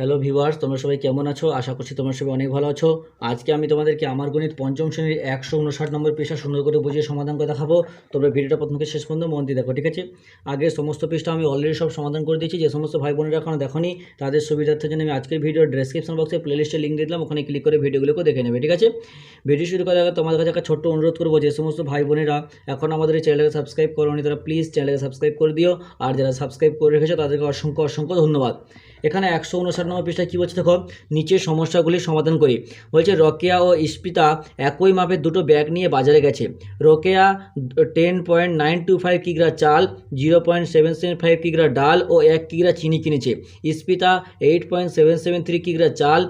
Hello viewers তোমরা সবাই কেমন আছো? আশা করছি তোমরা সবাই অনেক ভালো আছো। আজকে আমি তোমাদেরকে আমার গণিত পঞ্চম শ্রেণির একশো উনষাট নম্বর পেশা সুন্দর করে বুঝিয়ে সমাধান করে দেখাবো। তোমরা ভিডিওটা প্রথমকে শেষ পর্যন্ত মন দিয়ে দেখো, ঠিক আছে? আগে সমস্ত পৃষ্ঠা আমি অলরেডি সব সমাধান করে দিয়েছি। যে সমস্ত ভাই বোনেরা এখনও দেখোনি, তাদের সুবিধার্থে জন্য আমি আজকের ভিডিও ডেসক্রিপশন বক্সে প্লেলিস্টে লিঙ্ক দিয়ে দিলাম, ওখানে ক্লিক করে ভিডিওগুলোকে দেখে নেবে, ঠিক আছে? ভিডিও শুরু করার আগে তোমাদের কাছে একটা ছোট্ট অনুরোধ করব, যে সমস্ত ভাই বোনেরা এখন আমাদের এই চ্যানেলকে সাবস্ক্রাইব করোনি, তারা প্লিজ চ্যানেলকে সাবস্ক্রাইব করে দিও। আর যারা সাবস্ক্রাইব করে রেখেছো, তাদেরকে অসংখ্য অসংখ্য ধন্যবাদ। এখানে একশো উনষাট নম্বর পৃষ্ঠায় কী বলছে দেখো? নিচের সমস্যাগুলি সমাধান করি। বলছে, রকেয়া ও ইস্পিতা একই মাপের দুটো ব্যাগ নিয়ে বাজারে গেছে। Rokeya ten point nine two five কিগ্রা চাল, zero point seven seven five কিগ্রা ডাল ও এক কিগ্রা চিনি কিনেছে। Ispita eight point seven seven three কিগ্রা চাল,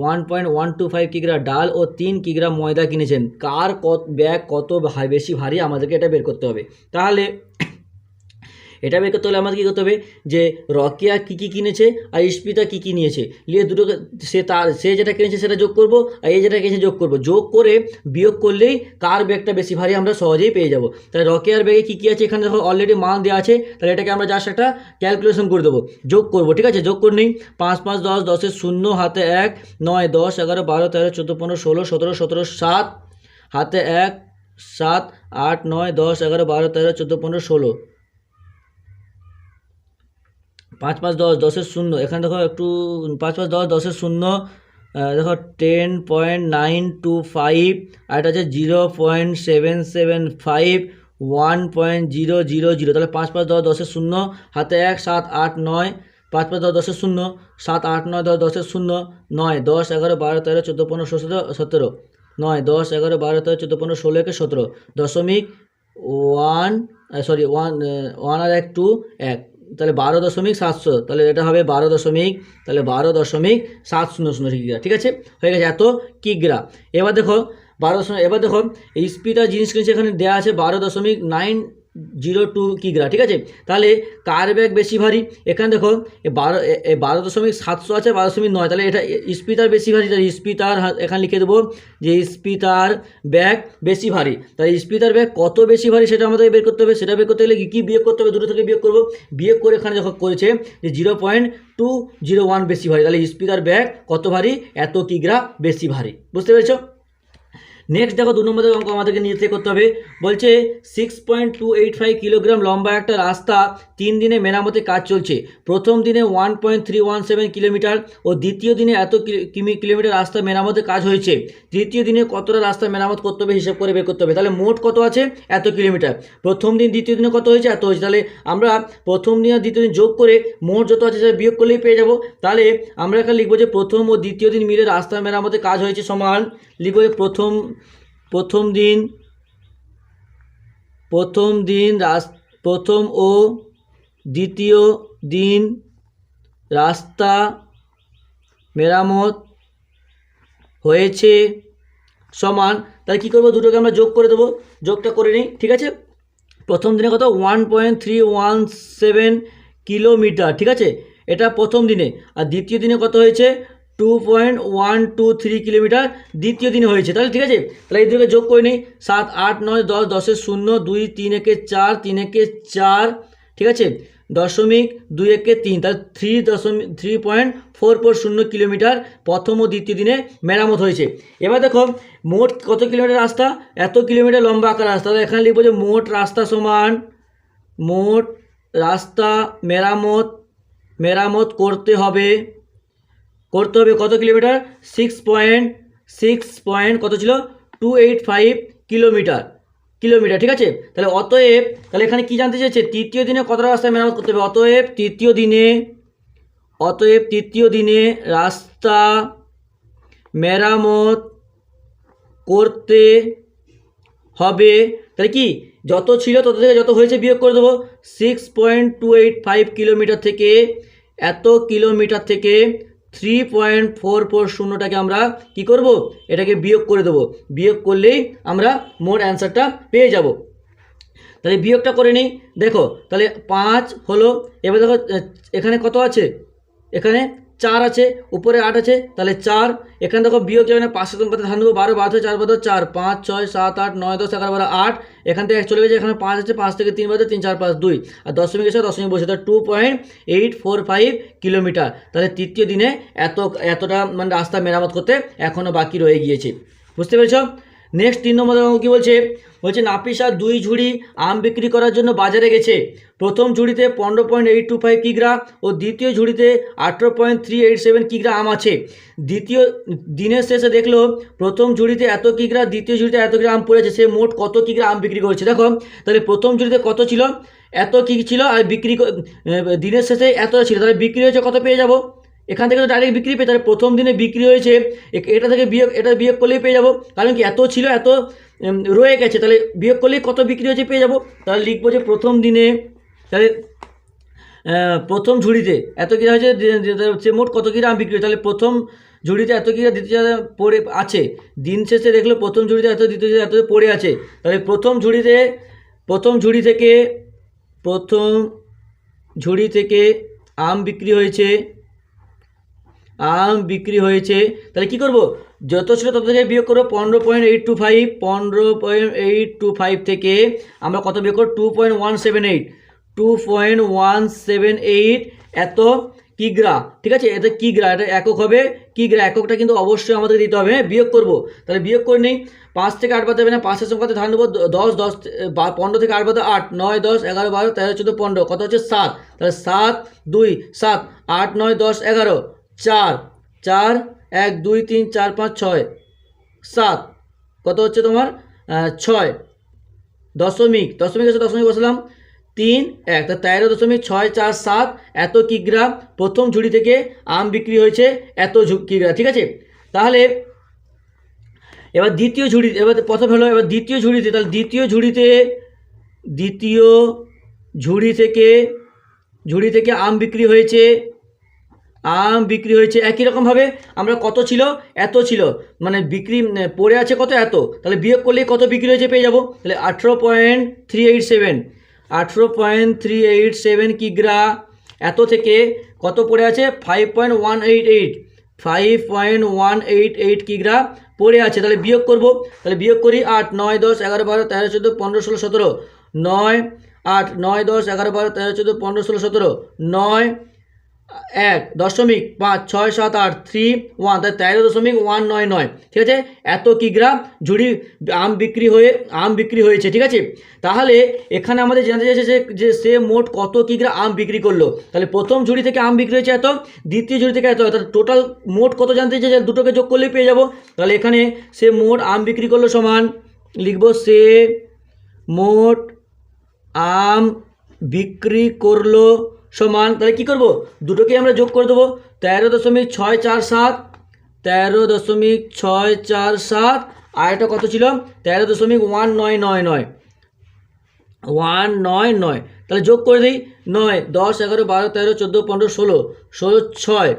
one point one two five কিগ্রা ডাল ও তিন কিগ্রা ময়দা কিনেছেন। কার কত ব্যাগ কত বেশি ভারী আমাদেরকে এটা বের করতে হবে। তাহলে এটা বের করতে হলে আমাদের কী করতে হবে? যে রকিয়া কী কী কিনেছে আর ইস্পিতা কী কী নিয়েছে। নিয়ে দুটোকে সে তার সে যেটা কিনেছে সেটা যোগ করব আর এই যেটা কিনেছে যোগ করব। যোগ করে বিয়োগ করলেই কার ব্যাগটা বেশি ভারী আমরা সহজেই পেয়ে যাব। তাহলে রকিয়ার ব্যাগে কী কী আছে? এখানে দেখো অলরেডি মান দেওয়া আছে। তাহলে এটাকে আমরা জাস্ট একটা ক্যালকুলেশন করে দেবো। যোগ করব, ঠিক আছে? যোগ করে নিই। পাঁচ পাঁচ, দশ দশের শূন্য, হাতে এক, নয়, দশ, এগারো, বারো, তেরো, চোদ্দ, পনেরো, ষোলো, সতেরো সতেরো, সাত, হাতে এক, সাত, আট, নয়, দশ, এগারো, বারো, তেরো, চোদ্দ, পনেরো, ষোলো। পাঁচ পাঁচ দশ দশের শূন্য। এখানে দেখো একটু, পাঁচ পাঁচ দশ দশের শূন্য দেখো ten point nine two five আর এটা হচ্ছে zero point seven seven five one point zero zero zero তাহলে পাঁচ পাঁচ দশ দশের শূন্য, হাতে এক, সাত, আট, নয়। পাঁচ পাঁচ দশ দশের শূন্য, সাত, আট, নয়, দশ দশের শূন্য, নয়, দশ, এগারো, বারো, তেরো, চোদ্দ, পনেরো সতেরো সতেরো, নয়, দশ, এগারো, বারো, তেরো, চোদ্দ, পনেরো, ষোলো, একে সতেরো। দশমিক ওয়ান সরি ওয়ান ওয়ান আর এক টু এক। তাহলে বারো দশমিক সাতশো তাহলে এটা হবে বারো দশমিক, তাহলে বারো দশমিক সাত শূন্য শূন্য কিগ্রা ঠিক আছে? হয়ে গেছে, এত কিগ্রা। এবার দেখো, বারো এবার দেখো, এই স্পিডার জিনিস কিনছে এখানে দেওয়া আছে, বারো দশমিক নাইন জিরো টু কিগ্রা ঠিক আছে? তাহলে কার ব্যাগ বেশি ভারী? এখানে দেখো বারো বারো দশমিক সাতশো আছে, বারো দশমিক নয়। তাহলে এটা স্পিতার বেশি ভারী, তাহলে স্পিতার এখানে লিখে দেবো যে স্পিতার ব্যাগ বেশি ভারী। তাহলে স্পিতার ব্যাগ কত বেশি ভারী সেটা আমাদের বের করতে হবে। সেটা বের করতে গেলে কী বিয়োগ করতে হবে? দুটো থেকে বিয়োগ করব। বিয়োগ করে এখানে যখন করেছে যে zero point two zero one বেশি ভারী। তাহলে স্পিতার ব্যাগ কত ভারী? এত কিগ্রা বেশি ভারী। বুঝতে পেরেছ? নেক্সট দেখো দু নম্বরের অঙ্ক আমাদেরকে নিতে করতে হবে। বলছে six point two eight five kilogram লম্বা একটা রাস্তা, তিন দিনে মেরামতের কাজ চলছে। প্রথম দিনে one point three one seven kilometre ও দ্বিতীয় দিনে এত কিমি, কিলোমিটার রাস্তা মেরামতে কাজ হয়েছে। তৃতীয় দিনে কতটা রাস্তা মেরামত করতে হবে হিসাব করে বের করতে হবে। তাহলে মোট কত আছে? এত কিলোমিটার প্রথম দিন, দ্বিতীয় দিনে কত হয়েছে? এত হয়েছে। তাহলে আমরা প্রথম দিন আর দ্বিতীয় দিন যোগ করে মোট যত আছে সেটা বিয়োগ করলেই পেয়ে যাব। তাহলে আমরা এখানে লিখব যে প্রথম ও দ্বিতীয় দিন মিলে রাস্তা মেরামতের কাজ হয়েছে সমান লিখব প্রথম প্রথম দিন প্রথম দিন রাস, প্রথম ও দ্বিতীয় দিন রাস্তা মেরামত হয়েছে সমান। তাহলে কী করব? দুটোকে আমরা যোগ করে দেবো। যোগটা করে নিই, ঠিক আছে? প্রথম দিনে কত? One point three one seven kilometre, ঠিক আছে? এটা প্রথম দিনে। আর দ্বিতীয় দিনে কত হয়েছে? Two point one two three kilometre দ্বিতীয় দিনে হয়েছে। তাহলে ঠিক আছে? তাহলে এই দুটোকে যোগ করে নিই। সাত, আট, নয়, দশ দশের শূন্য, দুই, তিন একে চার, তিন একে চার, ঠিক আছে? দশমিক দুই একে তিন, তাহলে থ্রি দশমিক থ্রি পয়েন্ট ফোর ফোর শূন্য কিলোমিটার প্রথম ও দ্বিতীয় দিনে মেরামত হয়েছে। এবার দেখো, মোট কত কিলোমিটার রাস্তা? এত কিলোমিটার লম্বা আকার রাস্তা। তাহলে এখানে লিখব যে মোট রাস্তা সমান, মোট রাস্তা মেরামত মেরামত করতে হবে করতে হবে কত kilometre? Six point six point কত ছিল? Two eight five kilometre. Kilometre, ঠিক আছে? তাহলে অতএব, তাহলে এখানে কি জানতে চাইছে তৃতীয় দিনে কতটা রাস্তায় মেরামত করতে হবে? অতএব তৃতীয় দিনে, অতএব তৃতীয় দিনে রাস্তা মেরামত করতে হবে। তাহলে কি? যত ছিল তত থেকে যত হয়েছে বিয়োগ করে দেবো। Six point two eight five kilometre থেকে, এত কিলোমিটার থেকে থ্রি পয়েন্ট ফোর ফোর শূন্যটাকে আমরা কি করব? এটাকে বিয়োগ করে দেবো। বিয়োগ করলেই আমরা মোট অ্যান্সারটা পেয়ে যাব। তাহলে বিয়োগটা করে নিই। দেখো, তাহলে পাঁচ হলো, এবার দেখো এখানে কত আছে? এখানে চার আছে, উপরে আট আছে, তাহলে চার। এখানে দেখো বিয়োগ যাবে না পাঁচশো কত ধান দেবো বারো বারো চার বারো চার, পাঁচ ছয় সাত আট নয় দশ এগারো বারো আট। এখান থেকে চলে গেছে, এখানে পাঁচ আছে, পাঁচ থেকে তিন বারো, তিন চার পাঁচ দুই। আর দশমিক এসে দশমিক বসে, তাহলে two point eight four five kilometre তাহলে তৃতীয় দিনে এত, এতটা মানে রাস্তা মেরামত করতে এখনও বাকি রয়ে গিয়েছে। বুঝতে পেরেছ? নেক্সট তিন নম্বর অঙ্ক কী বলছে? বলছে, নাপিসা দুই ঝুড়ি আম বিক্রি করার জন্য বাজারে গেছে। প্রথম ঝুড়িতে পনেরো পয়েন্ট এইট টু ফাইভ কিগ্রা ও দ্বিতীয় ঝুড়িতে আঠেরো পয়েন্ট থ্রি এইট সেভেন কিগ্রা আম আছে। দ্বিতীয়, দিনের শেষে দেখল, প্রথম ঝুড়িতে এত কিগ্রা, দ্বিতীয় ঝুড়িতে এত কিগ্রা আম পড়েছে। সে মোট কত কিগ্রা আম বিক্রি করেছে? দেখো, তাহলে প্রথম ঝুড়িতে কত ছিল? এত কি ছিল? আর বিক্রি ক- দিনের শেষে এত ছিল। তাহলে বিক্রি হয়েছে কত পেয়ে যাব? এখান থেকে তো ডাইরেক্ট বিক্রি পেয়ে, তাহলে প্রথম দিনে বিক্রি হয়েছে এটা থেকে বিয়োগ এটা বিয়োগ করলেই পেয়ে যাব। কারণ কি, এত ছিল, এত রয়ে গেছে, তাহলে বিয়োগ করলেই কত বিক্রি হয়েছে পেয়ে যাব। তাহলে লিখব যে প্রথম দিনে, তাহলে প্রথম ঝুড়িতে এত কিরা হয়েছে মোট কত কিরা বিক্রি হয়েছে? তাহলে প্রথম ঝুড়িতে এত কিরা দ্বিতীয় পড়ে আছে। দিন শেষে দেখল প্রথম ঝুড়িতে এত দ্বিতীয় এত পড়ে আছে। তাহলে প্রথম ঝুড়িতে, প্রথম ঝুড়ি থেকে, প্রথম ঝুড়ি থেকে আম বিক্রি হয়েছে আম বিক্রি হয়েছে। তাহলে কি করব? যত ছিল তত থেকে বিয়োগ করব, পনেরো পয়েন্ট এইট টু ফাইভ পনেরো পয়েন্ট এইট টু ফাইভ থেকে আমরা কত বিয়োগ করব? Two point one seven eight two point one seven eight এত কিগ্রা। ঠিক আছে? এটা কিগ্রা, এটা একক হবে। কিগ্রা এককটা কিন্তু অবশ্যই আমাদের দিতে হবে। হ্যাঁ বিয়োগ করব। তাহলে বিয়োগ করে নেই। পাঁচ থেকে আট বাদ না। পাঁচের সংখ্যাতে ধান দ- দশ দশ পনেরো থেকে আট বাদে আট, নয়, দশ, এগারো, বারো, তেরো, চোদ্দ, পনেরো। কত হচ্ছে? সাত। তাহলে সাত, দুই, সাত, আট, নয়, দশ, এগারো। চার চার, এক, দুই, তিন, চার, পাঁচ, ছয়, সাত। কত হচ্ছে তোমার? ছয়। দশমিক। দশমিক আছে, দশমিক বসলাম। তিন, এক। তা তেরো দশমিক ছয় চার সাত। এত কিগ্রা প্রথম ঝুড়ি থেকে আম বিক্রি হয়েছে, এত কিগ্রা ঠিক আছে? তাহলে এবার দ্বিতীয় ঝুড়ি, এবার প্রথম হলো, এবার দ্বিতীয় ঝুড়িতে, তাহলে দ্বিতীয় ঝুড়িতে, দ্বিতীয় ঝুড়ি থেকে ঝুড়ি থেকে আম বিক্রি হয়েছে আম বিক্রি হয়েছে একই রকমভাবে আমরা কত ছিল? এত ছিল। মানে বিক্রি পড়ে আছে কত? এত। তাহলে বিয়োগ করলে কত বিক্রি হয়েছে পেয়ে যাব? তাহলে আঠেরো পয়েন্ট থ্রি এইট সেভেন আঠেরো পয়েন্ট থ্রি এইট সেভেন কিগ্রা এত থেকে কত পড়ে আছে? Five point one eight eight five point one eight eight কিগ্রা পড়ে আছে। তাহলে বিয়োগ করব। তাহলে বিয়োগ করি আট, নয়, দশ, এগারো, বারো, তেরো, চোদ্দ, পনেরো, ষোলো, সতেরো। নয়, আট, নয়, দশ, এগারো, বারো, তেরো, চোদ্দ, পনেরো, ষোলো, সতেরো। নয় এক দশমিক পাঁচ ছয় সাত আট থ্রি ওয়ান তাই তেরো দশমিক ওয়ান নয় নয়, ঠিক আছে? এত কিগ্রা ঝুড়ি আম বিক্রি হয়ে, আম বিক্রি হয়েছে, ঠিক আছে? তাহলে এখানে আমাদের জানতে চাইছে যে সে মোট কত কিগ্রা আম বিক্রি করল? তাহলে প্রথম ঝুড়ি থেকে আম বিক্রি হয়েছে এত, দ্বিতীয় ঝুড়ি থেকে এত, তাহলে টোটাল মোট কত জানতে চাইছে? দুটোকে যোগ করলেই পেয়ে যাব। তাহলে এখানে সে মোট আম বিক্রি করল সমান, লিখব সে মোট আম বিক্রি করল সমান, তাহলে কী করব? দুটোকে আমরা যোগ করে দেবো। তেরো দশমিক ছয় চার সাত, তেরো দশমিক ছয় চার সাত, আর এটা কত ছিল? তেরো দশমিক ওয়ান নয় নয় নয়। ওয়ান নয় নয়। তাহলে যোগ করে দিই, নয়, দশ, এগারো, বারো, তেরো, চোদ্দ, পনেরো, ষোলো। ষোলো, ছয়।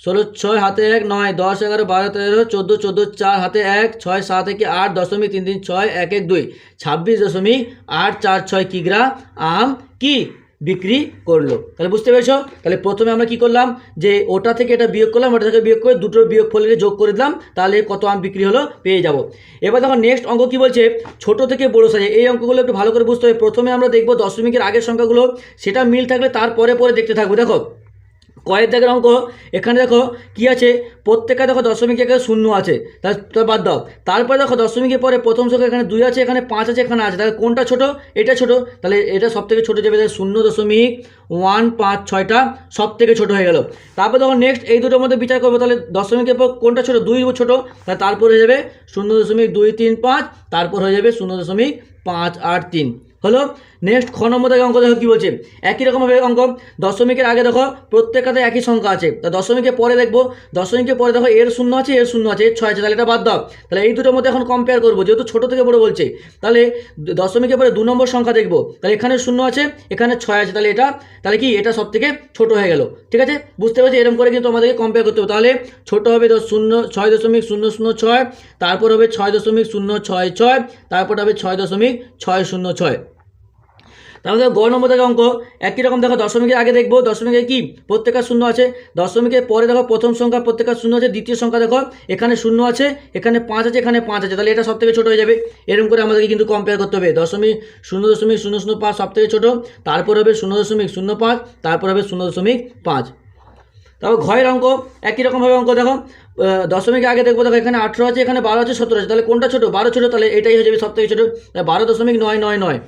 ষোলো, ছয়, হাতে এক, নয়, দশ, এগারো, বারো, তেরো, চোদ্দ চোদ্দ, চার, হাতে এক, ছয়, সাত, একে আট, দশমিক তিন তিন, ছয়, এক এক, দুই। ছাব্বিশ দশমিক আট, চার, ছয়, কিগ্রা আম কি? বিক্রি করল। তাহলে বুঝতে পেরেছ? তাহলে প্রথমে আমরা কি করলাম? যে ওটা থেকে এটা বিয়োগ করলাম, ওটা থেকে বিয়োগ করে দুটোর বিয়োগ ফলকে যোগ করে দিলাম, তাহলে কত আম বিক্রি হলো পেয়ে যাব। এবার দেখো নেক্সট অঙ্ক কি বলছে? ছোট থেকে বড় সাইজে এই অঙ্কগুলো একটু ভালো করে বুঝতে হবে। প্রথমে আমরা দেখব দশমিকের আগের সংখ্যাগুলো, সেটা মিল থাকলে তারপরে পরে দেখতে থাকব। দেখো কয়েক দাগের অঙ্ক এখানে দেখো কি আছে? প্রত্যেকটা দেখো দশমিক জায়গায় শূন্য আছে। তার বাদ দাও। তারপরে দেখো দশমিকের পরে প্রথম সংখ্যা এখানে দুই আছে, এখানে পাঁচ আছে, এখানে আছে। তাহলে কোনটা ছোট? এটা ছোট। তাহলে এটা সব থেকে ছোটো যাবে। তাহলে শূন্য দশমিক ওয়ান পাঁচ ছয়টা সব থেকে ছোটো হয়ে গেল। তারপর দেখো নেক্সট এই দুটোর মধ্যে বিচার করব। তাহলে দশমিকের পর কোনটা ছোটো? দুই ছোটো। তাহলে তারপর হয়ে যাবে শূন্য দশমিক দুই তিন পাঁচ। তারপর হয়ে যাবে শূন্য দশমিক পাঁচ আট তিন। হলো নেক্সট খ নম্বর থেকে অঙ্ক দেখো কী বলছে? একই রকমভাবে অঙ্ক, দশমিকের আগে দেখো প্রত্যেক প্রত্যেকটাতে একই সংখ্যা আছে। তা দশমিকের পরে দেখব, দশমিকের পরে দেখো, এর শূন্য আছে, এর শূন্য আছে, এর ছয় আছে, তাহলে এটা বাদ দাও। তাহলে এই দুটোর মধ্যে এখন কম্পেয়ার করব, যেহেতু ছোটো থেকে বড় বলছে। তাহলে দশমিকের পরে দু নম্বর সংখ্যা দেখব। তাহলে এখানে শূন্য আছে, এখানে ছয় আছে, তাহলে এটা, তাহলে কি, এটা সব থেকে ছোটো হয়ে গেল। ঠিক আছে? বুঝতে পারছি? এরকম করে কিন্তু আমাদেরকে কম্পেয়ার করতে হবে। তাহলে ছোটো হবে শূন্য, ছয় দশমিক শূন্য শূন্য ছয়, তারপর হবে ছয় দশমিক শূন্য ছয় ছয়, তারপর হবে ছয় দশমিক ছয় শূন্য ছয়। দেখো গ নম্বর থেকে অঙ্ক। একই রকম দেখো, দশমিকের আগে দেখব। দশমিকে কি? প্রত্যেকটা শূন্য আছে। দশমিকের পরে দেখো, প্রথম সংখ্যা প্রত্যেকটা শূন্য আছে। দ্বিতীয় সংখ্যা দেখো, এখানে শূন্য আছে, এখানে পাঁচ আছে, এখানে পাঁচ আছে। তাহলে এটা সব থেকে ছোটো হয়ে যাবে। এরকম করে আমাদেরকে কিন্তু কম্পেয়ার করতে হবে। দশমিক শূন্য দশমিক শূন্য শূন্য পাঁচ সব থেকে ছোটো। তারপর হবে শূন্য দশমিক শূন্য পাঁচ, তারপর হবে শূন্য দশমিক পাঁচ। তারপর ঘয়ের অঙ্ক, একই রকমভাবে অঙ্ক দেখো। দশমিক আগে দেখব, দেখো, এখানে আঠেরো আছে, এখানে বারো আছে, সতেরো আছে। তাহলে কোনটা ছোটো? বারো ছোটো, তাহলে এটাই হয়ে যাবে সব থেকে ছোটো বারো দশমিক নয় নয় নয়।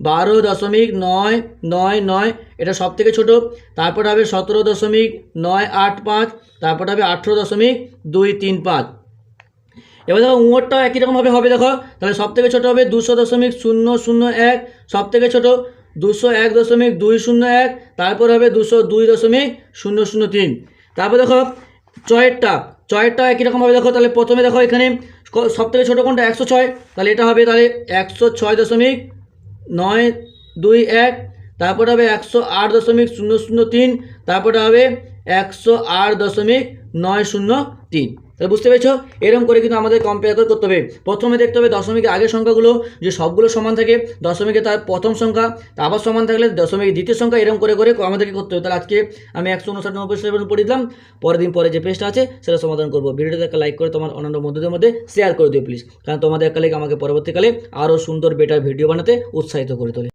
বারো দশমিক নয় নয় নয়, এটা সব থেকে ছোটো। তারপর হবে সতেরো দশমিক নয় আট পাঁচ, তারপর হবে আঠেরো দশমিক দুই তিন পাঁচ। এবার দেখো, উঁয়োরটাও একই রকমভাবে হবে, দেখো। তাহলে সব থেকে ছোটো হবে দুশো দশমিক শূন্য শূন্য এক সব থেকে ছোটো দুশো এক দশমিক দুই শূন্য এক, তারপর হবে দুশো দুই দশমিক শূন্য শূন্য তিন। তারপর দেখো, চয়েরটা চয়েরটা একই রকমভাবে, দেখো। তাহলে প্রথমে দেখো এখানে সব থেকে ছোটো কোনটা? একশো ছয়। তাহলে এটা হবে তাহলে একশো ছয় দশমিক নয়, দুই, এক, তারপরে হবে একশো আট দশমিক শূন্য শূন্য তিন, তারপরে হবে একশো আট দশমিক নয় শূন্য তিন। তাহলে বুঝতে পেরেছ? এরকম করে কিন্তু আমাদের কম্পেয়ার করতে হবে। প্রথমে দেখতে হবে দশমিকের আগের সংখ্যাগুলো, যে সবগুলো সমান থাকে, দশমিকে তার প্রথম সংখ্যা, আবার সমান থাকলে দশমিকের দ্বিতীয় সংখ্যা এরকম করে করে আমাদেরকে করতে হবে। তাহলে আজকে আমি একশো উনষাট নম্বর সেভেন পড়ে দিলাম। পরের দিন পরে যে পেজটা আছে, সেটা সমাধান করব। ভিডিওটা একটা লাইক করে তোমার অন্যান্য বন্ধুদের মধ্যে শেয়ার করে দিও প্লিজ কারণ তোমাদের একটা লাইক আমাকে পরবর্তীকালে আরও সুন্দর বেটার ভিডিও বানাতে উৎসাহিত করে তোলে।